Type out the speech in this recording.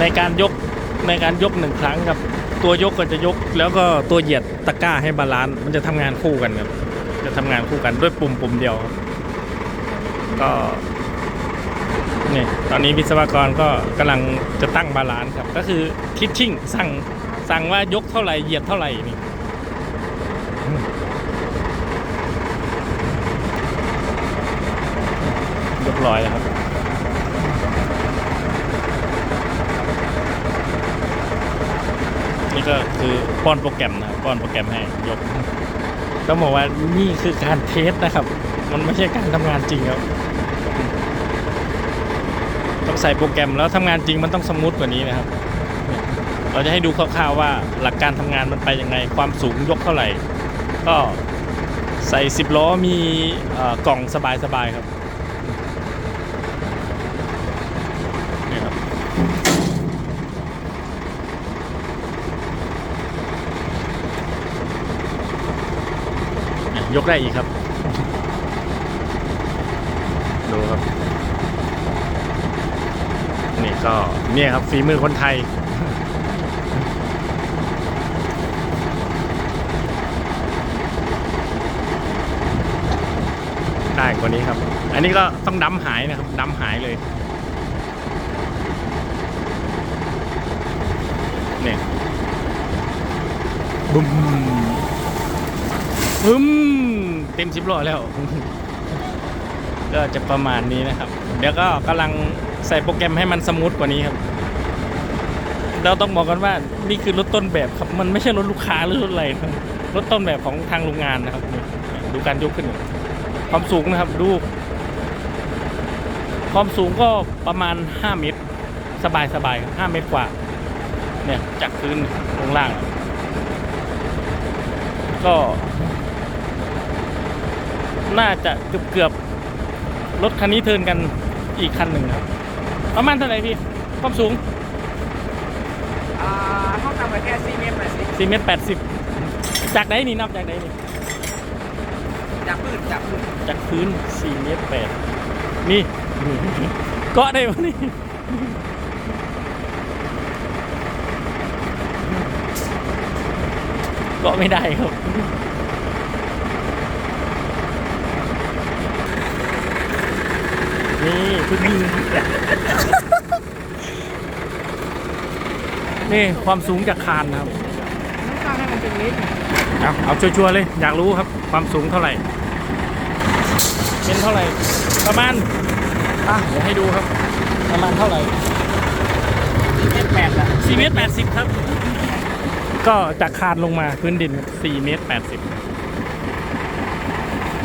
ในการยกในการยกหนึ่งครั้งครับ ตัวยกก็จะยก แล้วก็ตัวเหยียดตะกร้าให้บาลานซ์มันจะทำงานคู่กันครับจะทำงานคู่กันด้วยปุ่มปุ่มเดียวก็นี่ตอนนี้วิศวกรก็กำลังจะตั้งบาลานซ์ครับ ก็คือทิชชิ่งสั่งสั่งว่ายกเท่าไหร่เหยียดเท่าไหร่นี่เรียบร้อยแล้วครับ นี่ก็คือป้อนโปรแกรมนะครับป้อนโปรแกรมให้ยกต้องบอกว่านี่คือการเทสนะครับ มันไม่ใช่การทำงานจริงครับต้องใส่โปรแกรมแล้วทำงานจริงมันต้องสมูทกว่านี้นะครับ เราจะให้ดูคร่าวๆว่าหลักการทำงานมันไปยังไง ความสูงยกเท่าไหร่ ก็ใส่ 10 ล้อมีอ่อกล่องสบายๆครับ นี่ครับเนี่ ยกได้อีกครับ ดูครับ นี่ก็เนี่ยครับฝีมือคนไทย ได้กว่านี้ครับ อันนี้ก็ต้องดำหายนะครับดำหายเลยเนี่ยบุ้ม บึ้มเต็มสิบล้อแล้ว ก็จะประมาณนี้นะครับ เดี๋ยวก็กำลังใส่โปรแกรมให้มันสมูทกว่านี้ครับ เราต้องบอกกันว่านี่คือรถต้นแบบครับ มันไม่ใช่รถลูกค้าหรือรถอะไรนะครับรถต้นแบบของทางโรงงานนะครับนี่ดูการยกขึ้น ความสูงนะครับ ดู ความสูงก็ประมาณ 5 เมตร สบายสบายๆครับ5เมตรกว่า เนี่ยจากพื้นลงล่าง ก็ น่าจะเกือบเกือบๆรถคันนี้เทิร์นกันอีกคันหนึ่งครับ ประมาณเท่าไหร่พี่ความสูงอ่าห้องทำไปแค่4เมตร80 4เมตร80จากไหนนี่นับจากไหนนี่จากพื้นจากพื้นจากพื้น4เมตร8นี่เกาะได้ปะนี่เกาะไม่ได้ครับ นี่พึ่งยิงนี่ความสูงจากคานนะครับต้องสร้างให้มันเป็นลิฟต์เอาเอาชัวร์ๆเลย อยากรู้ครับ ความสูงเท่าไหร่ เป็นเท่าไหร่ ประมาณอะเดี๋ยวให้ดูครับ ประมาณเท่าไหร่4เมตร8อะ4เมตร80ครับ ก็จากคานลงมาพื้นดิน4เมตร80